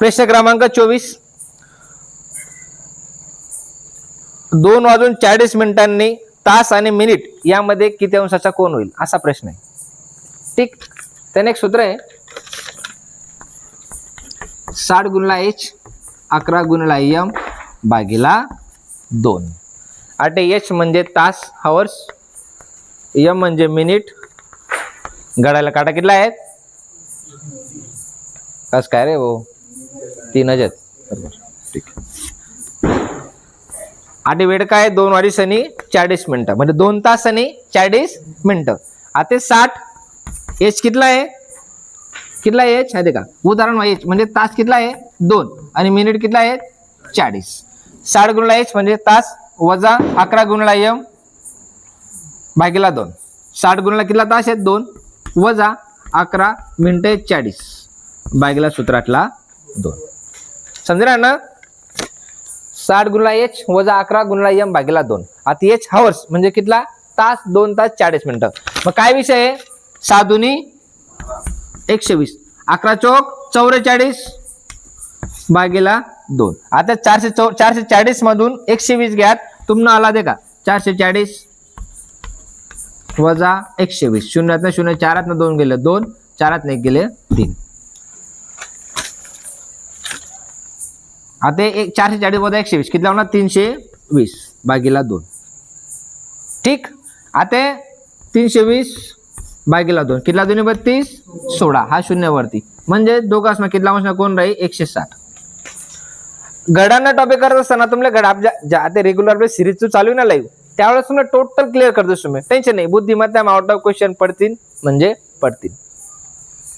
प्रश्न क्रमांक चोवीस. दोन वाजून चाळीस मिनिटांनी तास आणि मिनिट यामध्ये किती अंशाचा कोण होईल? असा प्रश्न आहे. ठीक? त्याने एक सूत्र आहे. साठ गुणला एच अकरा गुणला एम बागीला दोन. आटे एच म्हणजे तास हवर्स एम म्हणजे मिनिट. घडायला काटा कितला आहेत कस काय रे भाऊ? तीन आहेत. बरोबर. ठीक आणि वेळ काय दोन अडीच आणि चाळीस मिनिटं. म्हणजे दोन तास आणि चाळीस मिनिटं. आता साठ एच कितला आहे? कितला एच आहे का? उदाहरण एच म्हणजे तास कितला आहे? दोन. आणि मिनिट कितला आहे? चाळीस. साठ गुणला एच म्हणजे तास वजा अकरा गुणला एम भागीला दोन. साठ गुणला कितला तास आहेत दोन. वजा अकरा मिनिटे चाळीस. बागेला सूत्रातला दोन. समजणार ना? साठ गुणला एच वजा अकरा गुणला एम भागीला दोन. आता एच हवर्स म्हणजे कितला? तास दोन तास चाळीस मिनिटं. मग काय विषय आहे? साधुनी एकशे वीस अकरा चौक चौवेचाळीस भागीला दोन. आता चारशे चौ चारशे चाळीस मधून एकशे वीस घ्या तुम्हाला आला दे का? चारशे चाळीस वजा एकशे वीस शून्यात शून्य चारात दोन गेले दोन चारात एक गेले तीन. आता एक चारशे चाळीस वजा एकशे वीस. किती लावणार? तीनशे वीस भागीला दोन. ठीक? आता तीनशे वीस भागीला दोन. कितला दोन्ही बत्तीस सोळा. हा शून्यावरती म्हणजे दोघं असणार कितला असणार कोण राहील? एकशे साठ. गडांना टॉपिक करत असताना तुम्हाला गडा ज्या आता रेग्युलर सिरीज चालू ना लाईव्ह त्यावेळेस तुम्हाला टोटल क्लिअर करतो तुम्ही. टेन्शन नाही. बुद्धिमत्ता आउट ऑफ क्वेश्चन पडतील म्हणजे पडतील.